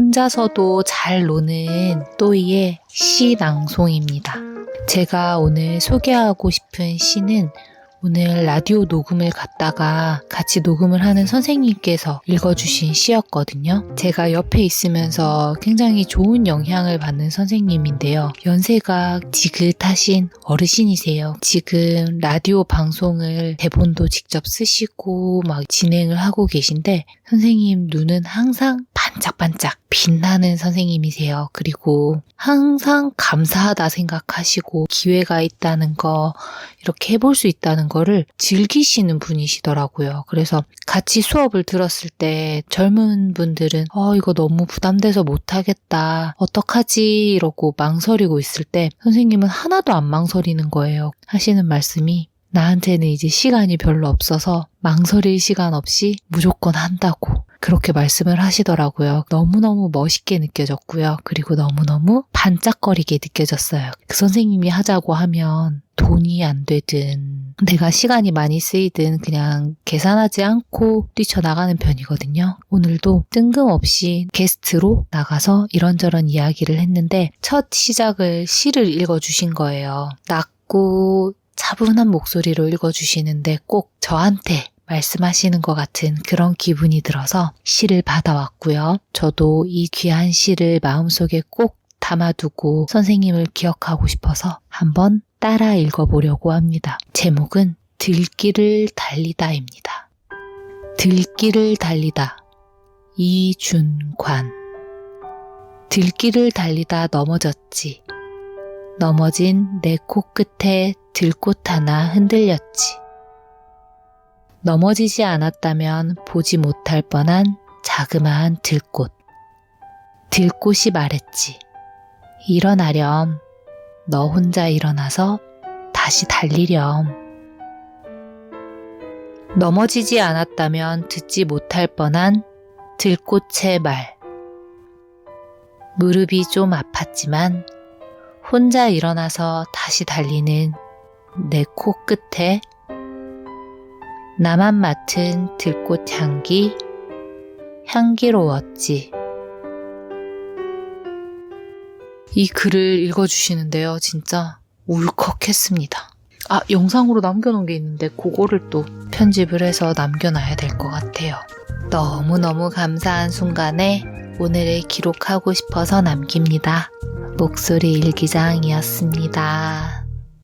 혼자서도 잘 노는 또이의 시 낭송입니다. 제가 오늘 소개하고 싶은 시는 오늘 라디오 녹음을 갔다가 같이 녹음을 하는 선생님께서 읽어주신 시였거든요. 제가 옆에 있으면서 굉장히 좋은 영향을 받는 선생님인데요. 연세가 지긋하신 어르신이세요. 지금 라디오 방송을 대본도 직접 쓰시고 막 진행을 하고 계신데 선생님 눈은 항상 반짝반짝 빛나는 선생님이세요. 그리고 항상 감사하다 생각하시고 기회가 있다는 거 이렇게 해볼 수 있다는 거를 즐기시는 분이시더라고요. 그래서 같이 수업을 들었을 때 젊은 분들은 어 이거 너무 부담돼서 못하겠다 어떡하지 이러고 망설이고 있을 때 선생님은 하나도 안 망설이는 거예요. 하시는 말씀이 나한테는 이제 시간이 별로 없어서 망설일 시간 없이 무조건 한다고 그렇게 말씀을 하시더라고요. 너무너무 멋있게 느껴졌고요. 그리고 너무너무 반짝거리게 느껴졌어요. 그 선생님이 하자고 하면 돈이 안 되든 내가 시간이 많이 쓰이든 그냥 계산하지 않고 뛰쳐나가는 편이거든요. 오늘도 뜬금없이 게스트로 나가서 이런저런 이야기를 했는데 첫 시작을 시를 읽어주신 거예요. 낮고 차분한 목소리로 읽어주시는데 꼭 저한테 말씀하시는 것 같은 그런 기분이 들어서 시를 받아왔고요. 저도 이 귀한 시를 마음속에 꼭 담아두고 선생님을 기억하고 싶어서 한번 따라 읽어보려고 합니다. 제목은 들길을 달리다입니다. 들길을 달리다. 이준관. 들길을 달리다 넘어졌지. 넘어진 내 코끝에 들꽃 하나 흔들렸지. 넘어지지 않았다면 보지 못할 뻔한 자그마한 들꽃. 들꽃이 말했지. 일어나렴. 너 혼자 일어나서 다시 달리렴. 넘어지지 않았다면 듣지 못할 뻔한 들꽃의 말. 무릎이 좀 아팠지만 혼자 일어나서 다시 달리는 내 코끝에 나만 맡은 들꽃 향기 향기로웠지. 이 글을 읽어주시는데요. 진짜 울컥했습니다. 아, 영상으로 남겨놓은 게 있는데 그거를 또 편집을 해서 남겨놔야 될 것 같아요. 너무너무 감사한 순간에 오늘을 기록하고 싶어서 남깁니다. 목소리 일기장이었습니다.